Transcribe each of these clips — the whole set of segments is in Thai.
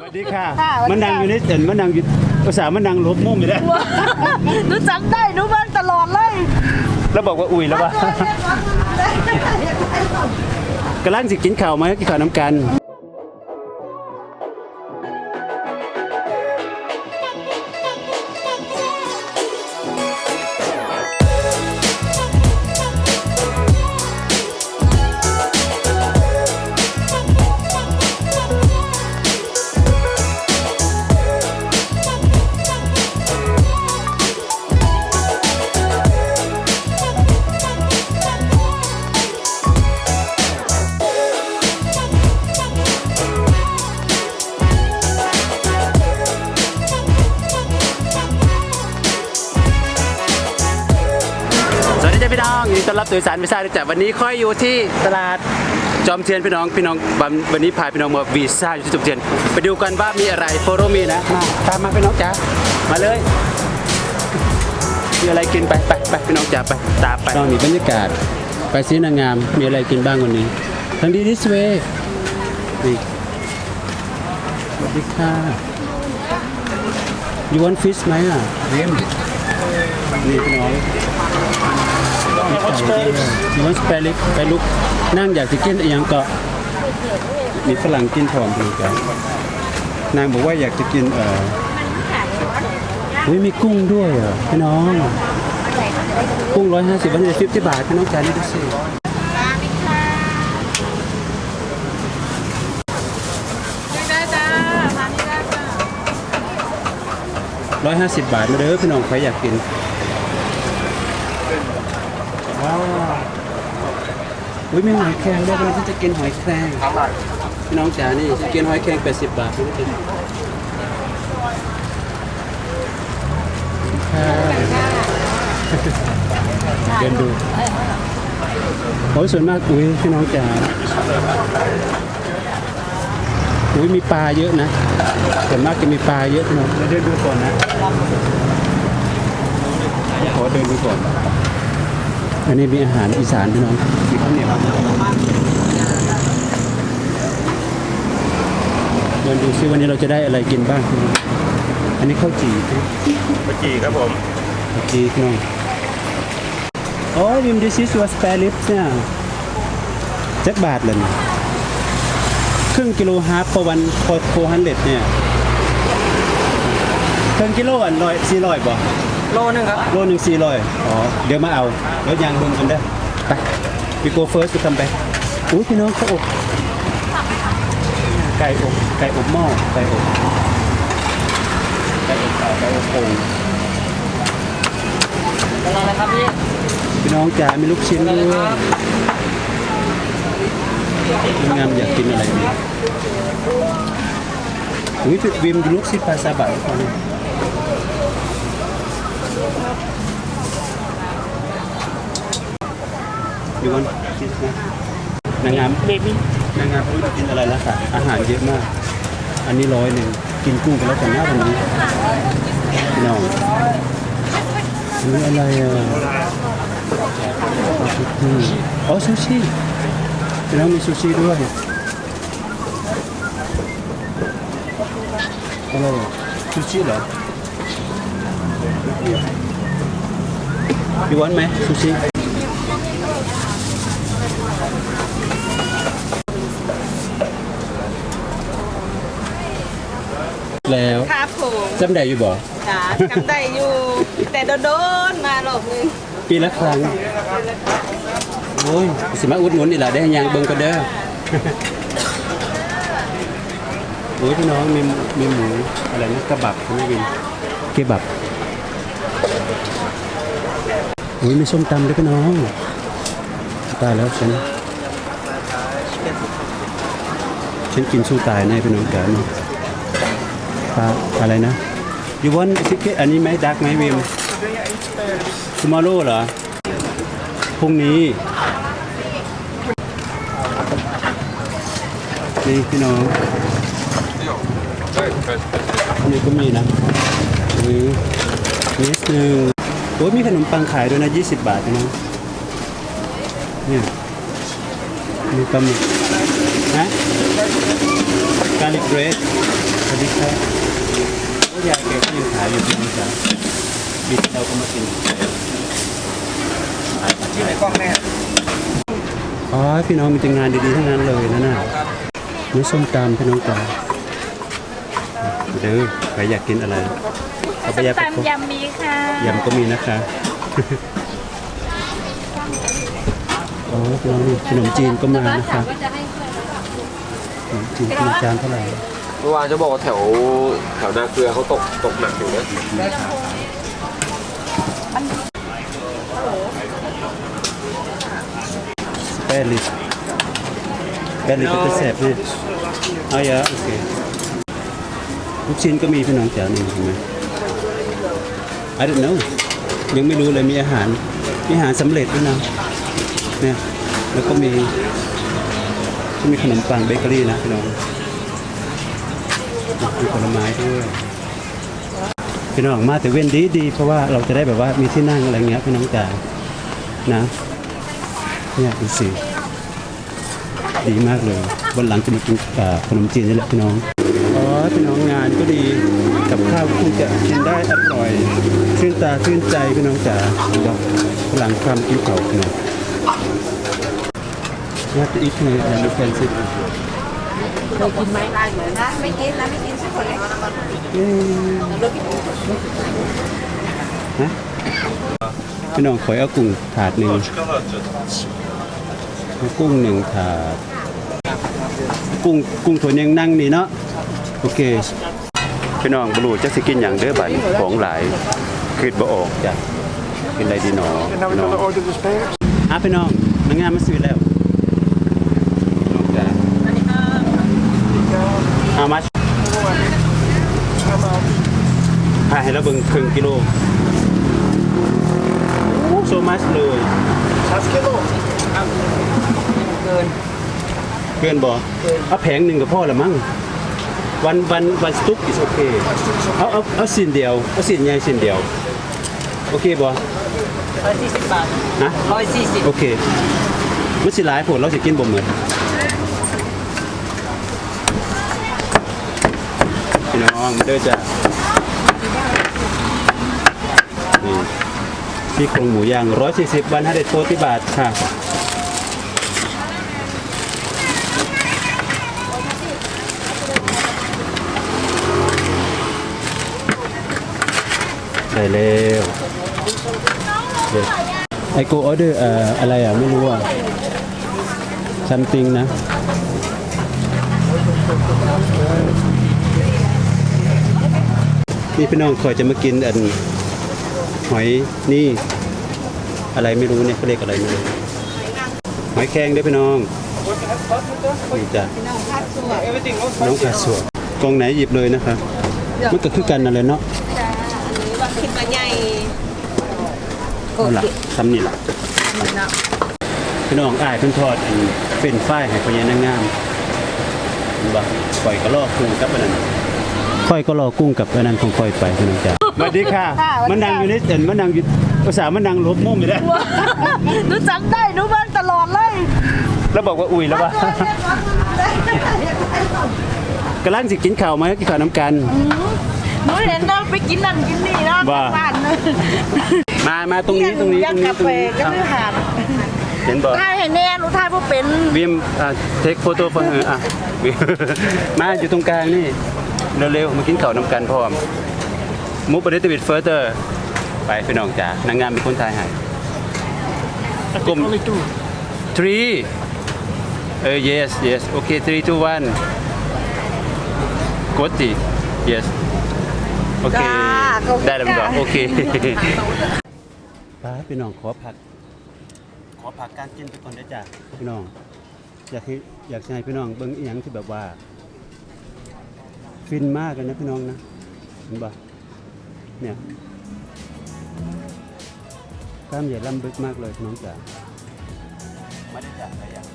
สวัสดีค่ะ ค่ะสวัสดีค่ะ มันดังอยู่นี่เห็นมันดังอยู่ภาษามันดังลบมุมอยู่แล้วหนูจำได้หนูเบิ่งตลอดเลยแล้วบอกว่าอุ้ยแล้วว่ากำลังสิกินข้าวไหมกินข้าวน้ำกัน น้องยินดีต้อนรับสู่อีสารพิซซ่าด้วยจ้ะวันนี้ค่อยอยู่ที่ตลาดจอมเทียนพี่น้องพี่น้องวันวันนี้พาพี่น้องมาวีซ่าอยู่ที่จอมเทียน ไปดูกันว่ามีอะไรโฟโรมีนะมาตามมาพี่น้องจ๋ามาเลยมีอะไรกินไปไปไปพี่น้องจ๋าไปตามไปน้องนี่บรรยากาศ ไปซื้อนางงามมีอะไรกินบ้างวันนี้ทางดีดิสเวย์นี่สวัสดีค่ะ you want fish ไหมอะเรียม นี่พี่น้องมีวันสเปริกไปลุกนั่งอยากจะกินอีหยังก็มีฝรั่งกินทองดูกันนางบอกว่าอยากจะกินเอ่ออุ้ยมีกุ้งด้วยเหรอพี่น้อง กุ้งร้อยห้าสิบวันนี้ฟิฟตี้บาทพี่น้องจานนี้ดูสิ ร้อยห้าสิบบาทมาเด้อพี่น้องใครอยากกินว้าวอุ้ยมีหอยแครงด้วยพี่น้องที่จะกินหอยแครงพี่น้องจ๋านี่จะกินหอยแครง80บาทพี่น้องจ๋าค่ะเดินดูโอ้ยส่วนมากอุ้ยพี่น้องจ๋าอุ้ยมีปลาเยอะนะส่วนมากจะมีปลาเยอะพี่น้องเดินดูก่อนนะ ขอเดินดูก่อน อันนี้มีอาหารอีสานพี่น้องมีข้าวเหนียวเดินดูซิวันนี้เราจะได้อะไรกินบ้างพี่น้องอันนี้ข้าวจี่นะปจีครับผมข้าวจี่พี่น้องโอ้ยวิมดิซิสวสเปริปเนี่ยจักบาทเลยนะครึ่งกิโลฮาร์ฟต่อวันพอโฟฮันเด็ดเนี่ย ครึ่งกิโลอันร้อยสี่ร้อยบ่โลนึงครับโลหนึ่งสี่ร้อยอ๋อ เดี๋ยวมาเอาเดี๋ยวยางเบิ่งกันเด้อไปพี่โกเฟิร์สจะทำไปอุ้ยพี่น้องข้าวอบไก่อบไก่อบหม้อไก่อบไก่อบเต่าไก่อบโป่งอะไรนะครับพี่พี่น้องจ๋ามีลูกชิ้นด้วยงามอยากกินอะไรดีอุ้ยพี่วิมดูลูกซิปลาซาบะก่อน ดูวันคิดนะนางงามเบบี้นางงามไม่รู้จะกินอะไรแล้วค่ะ อาหารเยอะมาก อันนี้ร้อยหนึ่งกินกุ้งกันแล้วกันนะวันนี้พี่น้องอันนี้อะไรอะซูชิอ๋อซูชิพี่น้องมีซูชิด้วยอะไรอะซูชิเหรอพี่วันไหมซูชิ แล้วครับผมจำได้อยู่บ่จ้าจำได้อยู่ แต่โดนๆมารอบนึงปีละครั้งโอ้ยสิมาอุดหนุนนี่แหละได้ยังเบิ่งก็เด้อโอ้ยพี่น้องมีมีหมูอะไรนะกระบับคุณวินเกบับโอ้ยมีส้มตำด้วยพี่น้อง ตายแล้วฉันฉันกินสู้ตายแน่พี่น้องแกเนปลาอะไรนะยูวอนซิกเกอันนี้ไหมดักไหมวิม tomorrow เหรอ พรุ่งนี้ นี่พี่น้องอันนี้ก็มีนะหรือนิดนึงโอ้ยมีขนมปังขายด้วยนะ 20 บาทน้องเนี่ย มีปลาหมึกนะ garlic bread สวัสดีครับโอ้ยายแกก็ยังขายอยู่ที่นี่จ้ะบิดเราก็มากินที่ไหนกล้องแม่อ๋อพี่น้องมีแต่งานดีๆทั้งนั้นเลยนะน่ะนี่ส้มตำพี่น้องจ๋าเด้อใครอยากกินอะไรเอาไปยาไปตำยำมีค่ะยำก็มีนะคะ อ๋อพี่น้องนี่ขนมจีนก็มานะคะขนมจีนกินจานเท่าไหร่เมื่อวานจะบอกว่าแถวแถวนาเกลือเขาตกตกหนักอยู่นะแปดลิตรแปดลิตรก็จะแสบนี่เอาเยอะโอเคลูกชิ้นก็มีพี่น้องจ๋านี่เห็นไหม I don't know ยังไม่รู้เลยมีอาหารมีอาหารสำเร็จด้วยนะ เนี่ยแล้วก็มีก็มีขนมปังเบเกอรี่นะพี่น้องมีผลไม้ด้วยพี่น้องมาแต่เว้นดีดีเพราะว่าเราจะได้แบบว่ามีที่นั่งอะไรเงี้ยพี่น้องจ๋านะเนี่ยดูสิดีมากเลยวันหลังจะมากินขนมจีนนี่แหละพี่น้องอ๋อพี่น้องงานก็ดีกับข้าวคงจะกินได้อร่อยชื่นตาชื่นใจพี่น้องจ๋าหลังความกินเขาพี่น้อง What to eat here and you can sit นะไม่กินนะไม่กินสักคนเลยฮะพี่น้องขอยเอากุ้งถาดหนึ่งเอากุ้งหนึ่งถาด กุ้งกุ้งถั่วยังนั่งนี่เนาะโอเคพี่น้องบรูจะสิกินอย่างเด้อบัดนี้ของหลายคิดบ่ออกจ้ะกินอะไรดีหนอพี่น้อง อะพี่น้องมางานมาซื้อแล้วน้องจ้ะ How much พาให้เราเบิ่งครึ่งกิโลโอ้ so much เลยเกินบ่เอาแผงหนึ่งกับพ่อละมั้งวันวันวันสตุ๊ก is okay เอาเอาเอาสินเดียวเอาสินใหญ่สินเดียว โอเคบ่ ร้อยสี่สิบบาทฮะร้อยสี่สิบโอเคมันสิหลายผลเราสิกินบ่เหมือนพี่น้องมาเด้อจ้ะนี่ซี่โครงหมูย่าง140วัน5เด็ดโที่บาทค่ะได้แล้ว เด็ดไอโกออเดอร์อะไรอะ ไม่รู้อะ something นะนี่พี่น้องคอยจะมากินอันหอยนี่ อะไรไม่รู้เนี่ยเขาเรียกอะไรไม่รู้หอยแครงด้วยพี่น้องนี่จ้ะน้องขาสวดกองไหนหยิบเลยนะครับมันก็คือกันนั่นแหละเนาะอันนี้ว่าขึ้นมาใหญ่ เอาล่ะซ้ำนี่ล่ะพี่น้องอ้ายเพิ่นทอดอันเป็นฝ้ายให้พ่อใหญ่นางงามเห็นบ่ข่อยก็รอกุ้งกับอันนั้นข่อยก็รอกุ้งกับอันนั้นของข่อยไปพี่น้องจ้าสวัสดีค่ะ มันนั่งอยู่ในเอ็นมันนั่งอยู่ภาษาห์มันนั่งลบมุมอยู่แล้วหนูจำได้หนูเบิ่งตลอดเลย แล้วบอกว่าอุ้ยแล้วว่ากำลังสิกินข้าวไหมกินข้าวน้ำกัน หนูเห็นเราไปกินนั่นกินนี่นะว่าบ้านเลยมามาตรงนี้ตรงนี้ยัตรงนี้กาตรงแฟนี้ก็อะไม่หาดเห็นบ่ถ่ายให้แน่หนูถ่ายบ่เป็นวิมอ่าเทคโฟโต้ฟอร์อะวิมมาอยู่ตรงกลางนี่ เร็วๆมากินข้าวน้ำกันพร้อมมุกประเดติวิดเฟิร์เตอร์ ไปพี่น้องจ๋านางงามเป็นคนไทยให้กลม three เออ yes yes โอเค three two one กดดิ yes โอเค จ้าขอบคุณได้แล้วมั้งจ้า โอเคป้าพี่น้องขอผัก ขอผักการกินไปก่อนได้จ้ะพี่น้อง อยากให้อยากให้พี่น้องเบิ่งอีหยังที่แบบว่า ฟินมากเลยนะพี่น้องนะเห็นปะเนี่ยกล้ามใหญ่ล่ำบึกมากเลยพี่น้องจ๋ามาได้จ้ะอะไรอย่าง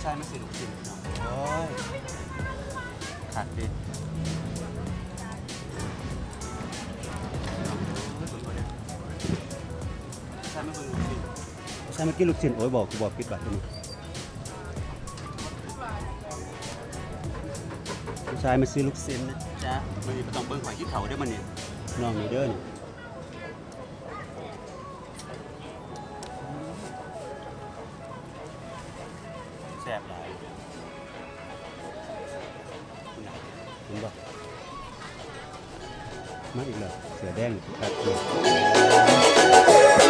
ใช่ไม่สิลูกชิ้นโอ้ยขาดดิ ใช่ไม่เป็นลูกชิ้นใช่เมื่อกี้ลูกชิ้นโอ้ยบอกกูบอกผิดว่ะทีนี้ชายมาซื้อลูกชิ้นนะจ๊ะมันนี่ต้องเบิ่งหอยที่เขาเด้อมันนี่น้องนี่เด้อนี่แซ่บหลายคุณน่ะเห็นบ่มาอีกแล้วเสือแดงครับ